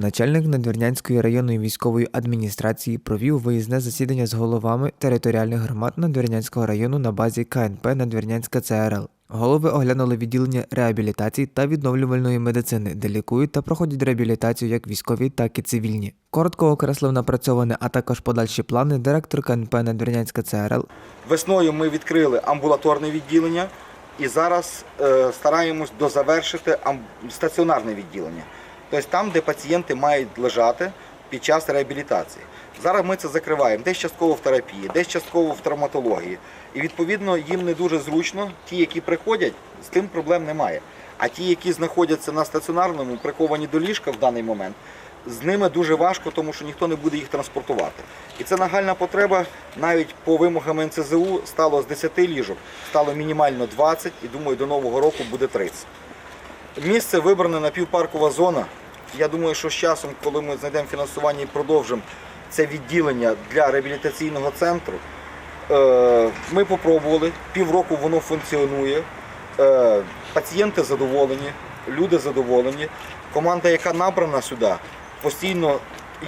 Начальник Надвірнянської районної військової адміністрації провів виїзне засідання з головами територіальних громад Надвірнянського району на базі КНП Надвірнянська ЦРЛ. Голови оглянули відділення реабілітації та відновлювальної медицини, де лікують та проходять реабілітацію як військові, так і цивільні. Коротко окреслив напрацьоване, а також подальші плани директор КНП Надвірнянська ЦРЛ Весною ми відкрили амбулаторне відділення і зараз е, стараємось дозавершити стаціонарне відділення. Тобто там, де пацієнти мають лежати під час реабілітації. Зараз ми це закриваємо десь частково в терапії, десь частково в травматології. І відповідно їм не дуже зручно. Ті, які приходять, з тим проблем немає. А ті, які знаходяться на стаціонарному, приковані до ліжка в даний момент, з ними дуже важко, тому що ніхто не буде їх транспортувати. І це нагальна потреба навіть по вимогам НЦЗУ стало з 10 ліжок, стало мінімально 20 і думаю, до нового року буде 30. Місце вибране напівпаркова зона. Я думаю, що з часом, коли ми знайдемо фінансування і продовжимо це відділення для реабілітаційного центру, е, ми попробували, півроку воно функціонує. Е, Пацієнти задоволені, люди задоволені. Команда, яка набрана сюди, постійно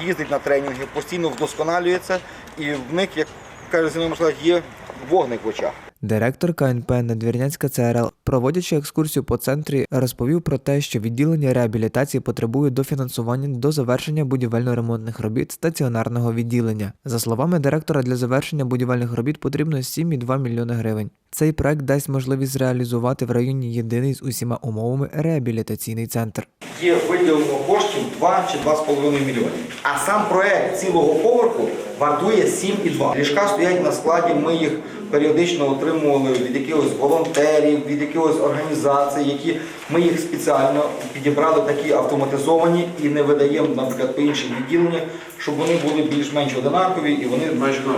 їздить на тренінги, постійно вдосконалюється, і в них, як каже Зіновій Мирославович, є вогник в очах. Директор КНП Надвірнянська ЦРЛ, проводячи екскурсію по центрі, розповів про те, що відділення реабілітації потребує дофінансування до завершення будівельно-ремонтних робіт стаціонарного відділення. За словами директора, для завершення будівельних робіт потрібно 7,2 мільйони гривень. Цей проект дасть можливість зреалізувати в районі єдиний з усіма умовами реабілітаційний центр. Є виділено коштів 2 чи 2,5 мільйони. А сам проект цілого поверху вартує 7,2. Ліжка стоять на складі, ми їх періодично отримували від якихось волонтерів, від якихось організацій, які ми їх спеціально підібрали такі автоматизовані і не видаємо, наприклад, по інших відділеннях, щоб вони були більш-менш одинакові і вони Майже нові.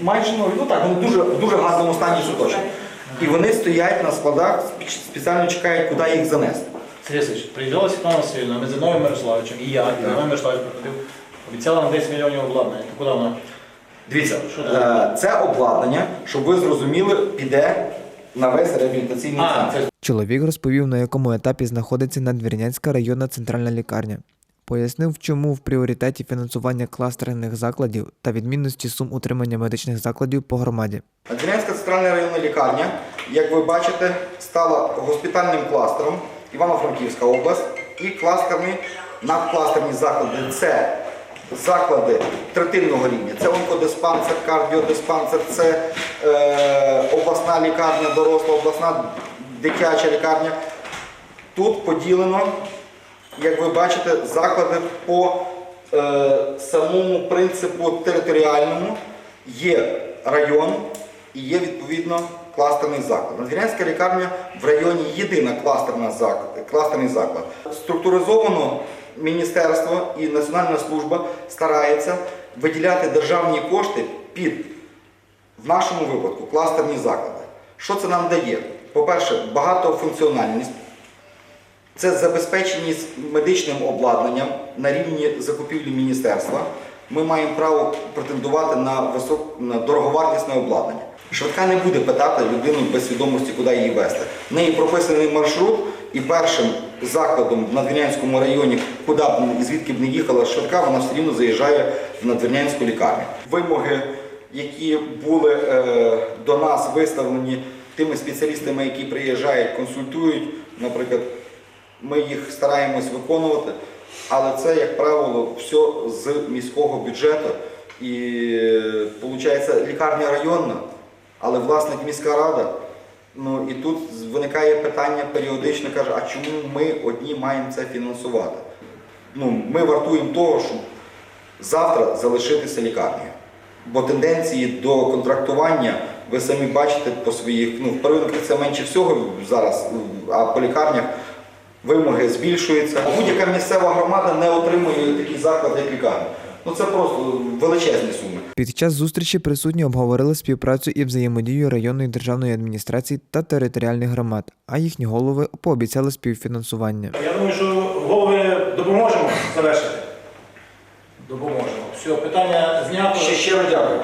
майже нові. Ну так, вони дуже дуже гарному стані суточні. І вони стоять на складах, спеціально чекають, куди їх занести. Васильович, приїжджала Світлана Васильівна, ми з Зиновим Мирославовичем, і я, і Зиновий Мирославович приходив, обіцяла нам 10 мільйонів обладнання. То Куди вона? Дивіться, Що е, це обладнання, щоб ви зрозуміли, піде на весь реабілітаційний А, центр. це Чоловік розповів, на якому етапі знаходиться Надвірнянська районна центральна лікарня. Пояснив, чому в пріоритеті фінансування кластерних закладів та відмінності сум утримання медичних закладів по громаді. Надвірнянська центральна районна лікарня, як ви бачите, стала госпітальним кластером Івано-Франківська область і кластерні, надкластерні заклади. Це заклади третинного рівня. Це онкодиспансер, кардіодиспансер, це е, обласна лікарня, доросла, обласна дитяча лікарня. Тут поділено, як ви бачите, заклади по е, самому принципу територіальному. Є район і є відповідно кластерний заклад. Надвірнянська лікарня в районі єдина кластерна заклад, кластерний заклад. Структуризовано міністерство і Національна служба старається виділяти державні кошти під в нашому випадку кластерні заклади. Що це нам дає? По-перше, багатофункціональність. Це забезпеченість медичним обладнанням на рівні закупівлі міністерства. Ми маємо право претендувати на висок... на дороговартісне обладнання. Швидка не буде питати людину без свідомості, куди її вести. В неї прописаний маршрут, і першим закладом в Надвірнянському районі, куди б звідки б не їхала швидка, вона все рівно заїжджає в Надвірнянську лікарню. Вимоги, які були е, до нас виставлені тими спеціалістами, які приїжджають, консультують, наприклад, ми їх стараємось виконувати, але це, як правило, все з міського бюджету. І виходить, лікарня районна, але власник міська рада. Ну і тут виникає питання періодично, каже, а чому ми одні маємо це фінансувати? Ну, ми вартуємо того, щоб завтра залишитися лікарнею. Бо тенденції до контрактування ви самі бачите по своїх, ну, в первинки це менше всього зараз, а по лікарнях вимоги збільшуються. Будь-яка місцева громада не отримує такий заклад, як лікарня. Ну це просто величезні суми. Під час зустрічі присутні обговорили співпрацю і взаємодію районної державної адміністрації та територіальних громад, а їхні голови пообіцяли співфінансування. Я думаю, що голови допоможемо завершити. допоможемо. Все, питання знято. Ще щиро дякую.